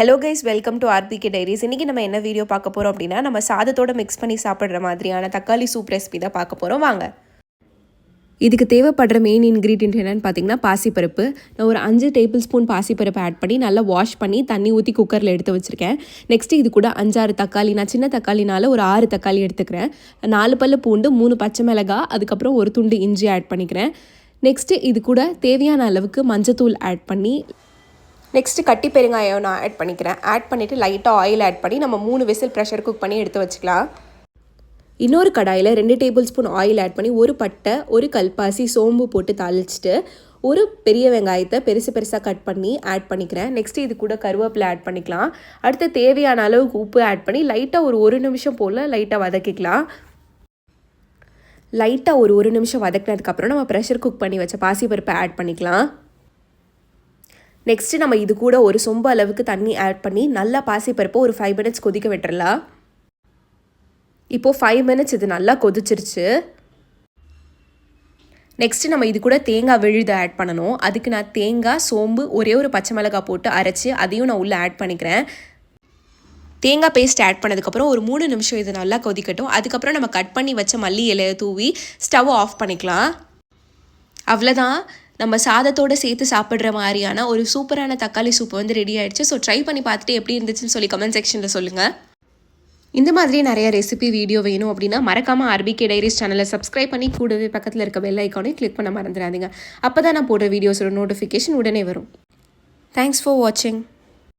Hello guys welcome to RPK diaries இன்றைக்கி நம்ம என்ன வீடியோ பார்க்க போகிறோம் அப்படின்னா நம்ம சாதத்தோட மிக்ஸ் பண்ணி சாப்பிட்ற மாதிரியான தக்காளி சூப் ரெசிபி தான் பார்க்க போகிறோம் வாங்க. இதுக்கு தேவைப்படுற மெயின் இன்க்ரீடியன்ட் என்னென்னு பார்த்தீங்கன்னா பாசிப்பருப்பு. நான் ஒரு அஞ்சு டேபிள் ஸ்பூன் பாசிப்பருப்பு ஆட் பண்ணி நல்லா வாஷ் பண்ணி தண்ணி ஊற்றி குக்கரில் எடுத்து வச்சுருக்கேன். நெக்ஸ்ட்டு இது கூட அஞ்சாறு தக்காளி நான் சின்ன தக்காளினால ஒரு ஆறு தக்காளி எடுத்துக்கிறேன். நாலு பல்லு பூண்டு மூணு பச்சை மிளகா அதுக்கப்புறம் ஒரு துண்டு இஞ்சி ஆட் பண்ணிக்கிறேன். நெக்ஸ்ட்டு இது கூட தேவையான அளவுக்கு மஞ்சத்தூள் ஆட் பண்ணி நெக்ஸ்ட்டு கட்டி பெருங்காயம் நான் ஆட் பண்ணிக்கிறேன். ஆட் பண்ணிவிட்டு லைட்டாக ஆயில் ஆட் பண்ணி நம்ம மூணு விசில் ப்ரெஷர் குக் பண்ணி எடுத்து வச்சுக்கலாம். இன்னொரு கடாயில் ரெண்டு டேபிள் ஸ்பூன் ஆயில் ஆட் பண்ணி ஒரு பட்டை ஒரு கல்பாசி சோம்பு போட்டு தாளிச்சிட்டு ஒரு பெரிய வெங்காயத்தை பெருசு பெருசாக கட் பண்ணி ஆட் பண்ணிக்கிறேன். நெக்ஸ்ட்டு இது கூட கருவேப்பிலை ஆட் பண்ணிக்கலாம். அடுத்து தேவையான அளவுக்கு உப்பு ஆட் பண்ணி லைட்டாக ஒரு ஒரு நிமிஷம் போல் லைட்டாக வதக்கிக்கலாம். லைட்டாக ஒரு ஒரு நிமிஷம் வதக்கினதுக்கப்புறம் நம்ம ப்ரெஷர் குக் பண்ணி வச்ச பாசிப்பருப்பை ஆட் பண்ணிக்கலாம். நெக்ஸ்ட்டு நம்ம இது கூட ஒரு சொம்பு அளவுக்கு தண்ணி ஆட் பண்ணி நல்லா பாசிப்பருப்பை ஒரு ஃபைவ் மினிட்ஸ் கொதிக்க விட்டுறலாம். இப்போது ஃபைவ் மினிட்ஸ் இது நல்லா கொதிச்சிருச்சு. நெக்ஸ்ட்டு நம்ம இது கூட தேங்காய் விழுதை ஆட் பண்ணணும். அதுக்கு நான் தேங்காய் சோம்பு ஒரே ஒரு பச்சை மிளகாய் போட்டு அரைச்சி அதையும் நான் உள்ளே ஆட் பண்ணிக்கிறேன். தேங்காய் பேஸ்ட் ஆட் பண்ணதுக்கப்புறம் ஒரு மூணு நிமிஷம் இது நல்லா கொதிக்கட்டும். அதுக்கப்புறம் நம்ம கட் பண்ணி வச்ச மல்லி இலையை தூவி ஸ்டவ் ஆஃப் பண்ணிக்கலாம். அவ்வளோதான் நம்ம சாதத்தோடு சேர்த்து சாப்பிட்ற மாதிரியான ஒரு சூப்பரான தக்காளி சூப் வந்து ரெடி ஆயிடுச்சு. ஸோ ட்ரை பண்ணி பார்த்துட்டு எப்படி இருந்துச்சுன்னு சொல்லி கமெண்ட் செக்ஷனில் சொல்லுங்கள் இந்த மாதிரி நிறைய ரெசிபி வீடியோ வேணும் அப்படின்னா மறக்காமல் ஆர்பிகே டைரிஸ் சேனலை சப்ஸ்கிரைப் பண்ணி கூடவே பக்கத்தில் இருக்க பெல் ஐக்கானே கிளிக் பண்ண மறந்துடாதீங்க. அப்போ தான் நான் போடுற வீடியோஸோட நோட்டிஃபிகேஷன் உடனே வரும். தேங்க்ஸ் ஃபார் வாட்சிங்